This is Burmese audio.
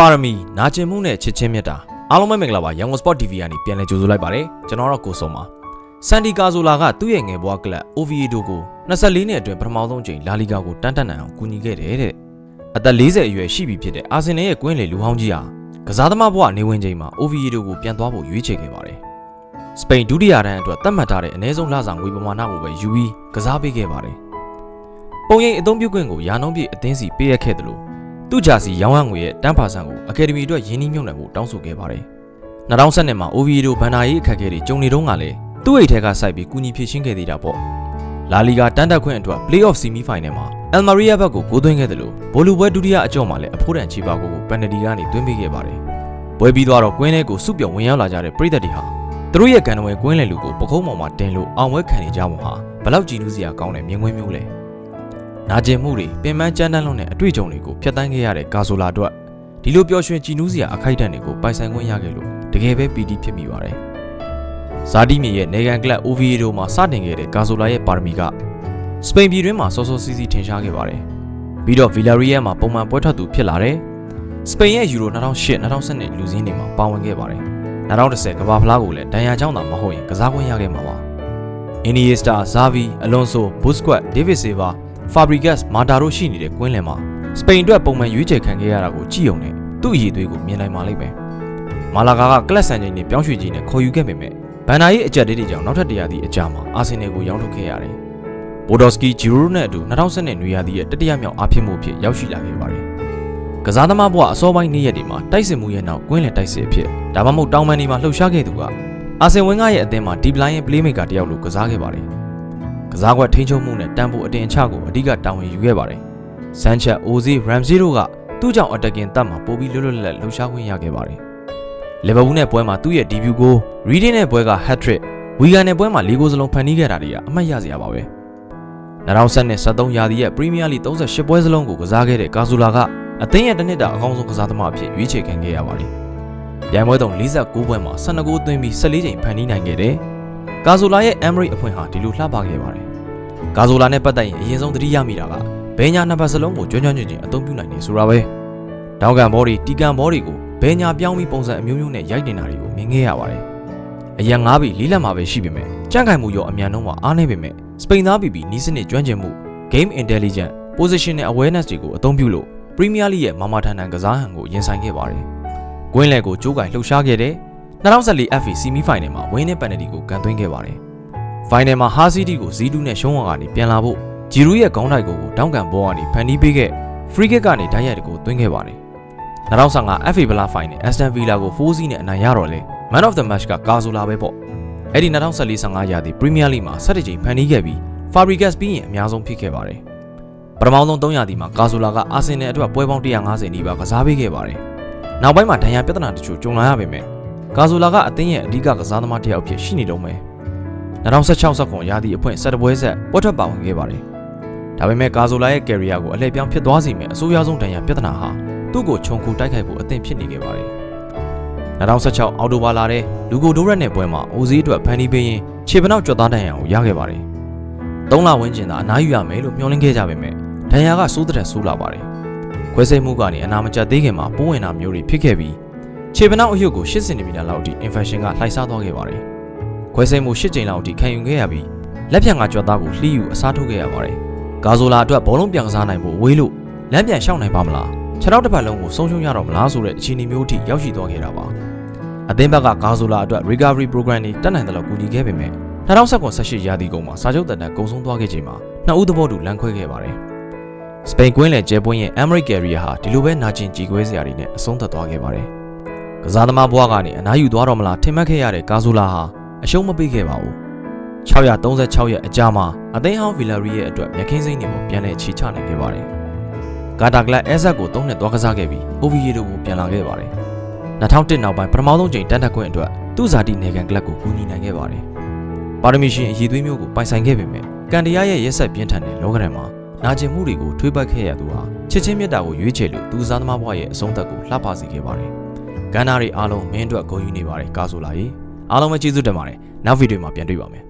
ပါရမီနာကျင်မှုနဲ့ချစ်ချင်းမြတ်တာအားလုံးပဲမင်္ဂလာပါရန်ကုန် Sport TV ကနေပြန်လည်ကြိုဆိုလိုက်ပါတယ်ကျွန်တော်တော့ကိုစုံပါဆန်ဒီကာဆိုလာကသူ့ရဲ့ငယ်ဘွားကလပ် Oviedo ကို24နှစ်အတွင်းပထမဆုံးချိန်လာလီဂါကိုတန်းတက်နိုင်အောင်ကူညီခဲ့တယ်တဲ့အသက်40အရွယ်ရှိပြီဖြစ်တဲ့အာဆင်နယ်ရဲ့ကွင်းလေလူဟောင်းကြီးဟာကစားသမားဘဝနေဝင်ချိန်မှာ Oviedo ကိုပြန်သွားဖို့ရွေးချယ်ခဲ့ပါတယ်စပိန်ဒုတိယတန်းအတွက်သတ်မှတ်ထားတဲ့အနည်းဆုံးလစာငွေပမာဏကိုပဲယူပြီးကစားပေးခဲ့ပါတယ်ပုံရိပ်အသုံးပြုခွင့်ကိုရာနှုန်းပြည့်အသင်းစီပေးရခဲ့တယ်လို့ သူ့ဂျာစီရောင်းရငွေရဲ့တန်းဖာဆန်ကိုအကယ်ဒမီအတွက်ရင်းနှီးမြှုပ်နှံဖို့တောင်းဆိုခဲ့ပါတယ်။2012မှာ Oviedo ဘန်နာရေးအခက်အခဲတွေကြုံနေတော့ကလည်းသူ့အိတ်ထဲကစိုက်ပြီးကူညီဖြည့်ရှင်းခဲ့သေးတာပေါ့။လာလီဂါတန်းတက်ခွင့်အတွက် Playoff Semi Final မှာ Almeria ဘက်ကိုဂိုးသွင်းခဲ့တယ်လို့ဘိုလူပွဲဒုတိယအကြော့မှာလည်းအဖို့တန်ချီပါကိုကိုပန်နတီကနေသွင်းပေးခဲ့ပါတယ်။ပွဲပြီးသွားတော့ကွင်းထဲကိုစုပြုံဝင်ရောက်လာကြတဲ့ပရိသတ်တွေဟာသူတို့ရဲ့ကန်နဝဲကွင်းလေလူကိုပခုံးပေါ်မှာတင်လို့အောင်ပွဲခံနေကြပုံဟာဘလောက်ကြည်နူးစရာကောင်းတဲ့မြင်ကွင်းမျိုးလဲ။ နာကျင်မှုတွေပင်ပန်းကြမ်းတမ်းလွန်းတဲ့အတွေ့အကြုံတွေကိုဖျက်ဆီးခဲ့ရတဲ့ကာဆိုလာအတွက်ဒီလိုပျော်ရွှင်ကြည်နူးစရာအခိုက်အတန့်တွေကိုပိုင်ဆိုင်ခွင့်ရခဲ့လို့တကယ်ပဲပီတိဖြစ်မိပါတယ်။ဇာတိမြေရဲ့နေကန်ကလပ် Oviedo မှာစတင်ခဲ့တဲ့ကာဆိုလာရဲ့ပါရမီကစပိန်ပြည်တွင်းမှာစောစောစီးစီးထင်ရှားခဲ့ပါတယ်။ပြီးတော့ Villarreal မှာပုံမှန်ပွဲထွက်သူဖြစ်လာတယ်။စပိန်ရဲ့ Euro 2008-2012လူစင်းတွေမှာပါဝင်ခဲ့ပါတယ်။2010ကမ္ဘာဖလားကိုလည်းဒဏ်ရာကြောင့်သာမဟုတ်ရင်ကစားခွင့်ရခဲ့မှာပါ။ Iniesta, Xavi, Alonso, Busquets, David Silva Fabregas မာတာတို့ရှိနေတဲ့ကွင်းလယ်မှာစပိန်အတွက်ပုံမှန်ရွေးချယ်ခံခဲ့ရတာကိုကြည့်ုံနဲ့သူ့အရေးသွေးကိုမြင်နိုင်ပါလိမ့်မယ်။မာလာဂါကကလပ်ဆန်ချိန်နဲ့ပြောင်းရွှေ့ခြင်းနဲ့ခေါ်ယူခဲ့ပေမဲ့ဘန်နာရဲ့အကြက်တွေကြောင့်နောက်ထပ်တရာသီအကြာမှာအာဆင်နယ်ကိုရောင်းထုတ်ခဲ့ရတယ်။ဘိုဒိုစကီဂျီရိုနဲ့အတူ2010နဲ့နွေရာသီရဲ့တတိယမြောက်အားဖြစ်မှုဖြစ်ရောက်ရှိလာခဲ့ပါတယ်။ကစားသမားဘဝအစောပိုင်းနေ့ရက်တွေမှာတိုက်စစ်မှုရဲ့နောက်ကွင်းလယ်တိုက်စစ်အဖြစ်ဒါမှမဟုတ်တောင်ပန်တွေမှာလှုပ်ရှားခဲ့သူကအာဆင်ဝင်းကရဲ့အသင်းမှာဒီပလိုင်းရဲ့ playmaker တယောက်လိုကစားခဲ့ပါတယ်။ ကစားကွက်ထိန်းချုပ်မှုနဲ့တန်ဖိုးအတင်အချကိုအဓိကတာဝန်ယူခဲ့ပါတယ်။ဆန်ချက်အိုဇီရမ်ဇီတို့ကသူ့ကြောင့်အတက်ကင်တက်မှာပိုပြီးလွတ်လွတ်လပ်လပ်လှုပ်ရှားခွင့်ရခဲ့ပါတယ်။လီဗာပူးနဲ့ပွဲမှာသူ့ရဲ့ဒီဗျူကိုရီဒင်းနဲ့ပွဲကဟက်ထရစ်ဝီဂန်နဲ့ပွဲမှာ၄ဂိုးစလုံးဖန်တီးခဲ့တာတွေကအမှတ်ရစရာပါပဲ။2010နဲ့73ရာသီရဲ့ပရီးမီးယားလိ38ပွဲစလုံးကိုကစားခဲ့တဲ့ကာဇူလာကအသင်းရဲ့တစ်နှစ်တာအကောင်းဆုံးကစားသမားအဖြစ်ရွေးချယ်ခံခဲ့ရပါတယ်။ပြိုင်ပွဲတုံ49ပွဲမှာ12ဂိုးသွင်းပြီး14ချိန်ဖန်တီးနိုင်ခဲ့တယ်။ကာဇူလာရဲ့ Emery အဖွင့်ဟာဒီလိုလှပခဲ့ပါတယ်။ ဂါဇိုလာနဲ့ပတ်သက်ရင်အရင်ဆုံးသတိရမိတာကဘဲညာနှစ်ပတ်စလုံးကိုကျွမ်းကျွမ်းကျင်ကျင်အသုံးပြုနိုင်နေဆိုတာပဲ။တောင်ကန်ဘောဒီတီကန်ဘောဒီကိုဘဲညာပြောင်းပြီးပုံစံအမျိုးမျိုးနဲ့ရိုက်တင်တာတွေကိုမြင်ခဲ့ရပါတယ်။အရင်၅ဘီလေးလက်မှာပဲရှိပေမဲ့ကြန့်ခိုင်မှုရောအမြန်နှုန်းမှာအားနေပေမဲ့စပိန်သားပီပီနီးစနစ်ကျွမ်းကျင်မှု game intelligence positional awareness တွေကိုအသုံးပြုလို့ Premier League ရဲ့မာမာထန်ထန်ကစားဟန်ကိုရင်ဆိုင်ခဲ့ပါတယ်။ကွင်းလယ်ကိုကြိုးကင်လှုပ်ရှားခဲ့တဲ့2014 FA Semi Final မှာဝင်းနဲ့ပန်နယ်တီကိုကန်သွင်းခဲ့ပါတယ်။ ဖိုင်နယ်မှာဟာစီတီကိုဇီးတူးနဲ့ရှုံးဝါကနေပြန်လာဖို့ဂျီရူးရဲ့ခေါင်းတိုက်ကိုတောင်းကန်ဘောကနေဖန်တီးပေးခဲ့ဖရီကစ်ကနေဓာတ်ရိုက်တကိုသွင်းခဲ့ပါတယ်။2015 FA ဘလာဖိုင်နယ်အက်စတန်ဗီလာကို4-0နဲ့အနိုင်ရတော့လေ Man of the Match ကကာဇိုလာပဲပေါ့။အဲ့ဒီ2014-15ရာသီပရီးမီးယားလိမှာ17ကြိမ်ဖန်တီးခဲ့ပြီး Fabregas ပြီးရင်အများဆုံးဖြစ်ခဲ့ပါတယ်။ပထမဆုံး3ရာသီမှာကာဇိုလာကအာဆင်နယ်အတွက်ပွဲပေါင်း150နီးပါးကစားပေးခဲ့ပါတယ်။နောက်ပိုင်းမှာဒဏ်ရာပြဿနာတချို့ကြုံလာရပေမဲ့ကာဇိုလာကအသင်းရဲ့အဓိကကစားသမားတစ်ယောက်ဖြစ်ရှိနေတော့မယ်။ 2016-19ရာသီအဖွင့်ဆက်ပွဲဆက်ပွဲထွက်ပါဝင်ခဲ့ပါတယ်။ဒါပေမဲ့ကာဇိုလာရဲ့ကယ်ရီယာကိုအလှည့်ပြောင်းဖြစ်သွားစေမယ့်အဆိုးရွားဆုံးဒဏ်ရာပြဿနာဟာသူ့ကိုခြုံခိုတိုက်ခိုက်ဖို့အသင့်ဖြစ်နေခဲ့ပါတယ်။2016အောက်တိုဘာလထဲလူကိုဒိုရက်နဲ့ပွဲမှာအိုဇီအတွက်ဖန်တီးပေးရင်ခြေပနောက်ကြွက်သားဒဏ်ရာကိုရခဲ့ပါတယ်။၃လဝန်းကျင်သာအနားယူရမယ်လို့မျှော်လင့်ခဲ့ကြပေမဲ့ဒဏ်ရာကစိုးတဲ့ဆိုးလာပါတယ်။ခွဲစိတ်မှုကနေအနာမကျသေးခင်မှာပိုးဝင်တာမျိုးတွေဖြစ်ခဲ့ပြီးခြေပနောက်အရုပ်ကို8စင်တီမီတာလောက်အထိ infection ကလှိုက်စားသွားခဲ့ပါတယ်။ ခွဲစိတ်မှု၈ကြိမ်လောက်အထိခံယူခဲ့ရပြီးလက်ပြန်ကကြွက်သားကိုလှီးယူအစားထိုးခဲ့ရပါတယ်။ဂါဇိုလာအတွက်ဘောလုံးပြန်ကစားနိုင်ဖို့ဝေးလို့လမ်းပြန်ရှောင်နိုင်ပါမလား။ခြေထောက်တစ်ပတ်လုံးကိုဆုံးရှုံးရတော့မလားဆိုတဲ့အခြေအနေမျိုးအထိရောက်ရှိသွားခဲ့တာပါ။အသင်းဘက်ကဂါဇိုလာအတွက် recovery program တွေတက်နိုင်တယ်လို့ကူညီခဲ့ပေမဲ့2019-18ရာသီကုန်မှာစာချုပ်တက်တန်းကုံဆုံးသွားခဲ့ချိန်မှာနှစ်ဦးသဘောတူလမ်းခွဲခဲ့ပါတယ်။စပိန်ကွင်းလယ်ကျဲပွင့်ရဲ့ Emery Carrier ဟာဒီလိုပဲနာကျင်ကြည်ခွဲစရာတွေနဲ့အဆုံးသတ်သွားခဲ့ပါတယ်။ကစားသမားဘွားကနေအနားယူသွားတော့မလားထင်မှတ်ခဲ့ရတဲ့ကာဇိုလာဟာ အရှုံးမပေးခဲ့ပါဘူး။636ရက်အကြာမှာအသင်းဟောင်းဗီလာရီရဲ့အတွက်မြခင်းစိမ့်နေပေါ်ပြန်လည်ချီချနိုင်ခဲ့ပါတယ်။ဂါတာကလပ်အဲဇက်ကို၃နှစ်သွားကစားခဲ့ပြီးအိုဗီယေဒိုကိုပြန်လာခဲ့ပါတယ်။2001နောက်ပိုင်းပထမဆုံးချိန်တန်တက်ခွင့်အတွက်သူ့ဇာတိနေကန်ကလပ်ကိုကူညီနိုင်ခဲ့ပါတယ်။ပါရမီရှင်အည်သွေးမျိုးကိုပိုင်ဆိုင်ခဲ့ပေမဲ့ကန်တရားရဲ့ရက်ဆက်ပြင်းထန်တဲ့လောကရန်မှာနာကျင်မှုတွေကိုထွေးပတ်ခဲ့ရသူဟာချစ်ချင်းမြတ်တာကိုရွေးချယ်လို့သူစားသမားဘဝရဲ့အဆုံးသက်ကိုလှပစေခဲ့ပါတယ်။ကန္နာတွေအားလုံးမင်းအတွက်ဂုဏ်ယူနေပါတယ်ကာဆိုလာရေ အားလုံးပဲကျေးဇူးတင်ပါတယ်နောက်ဗီဒီယိုမှာပြန်တွေ့ပါမယ်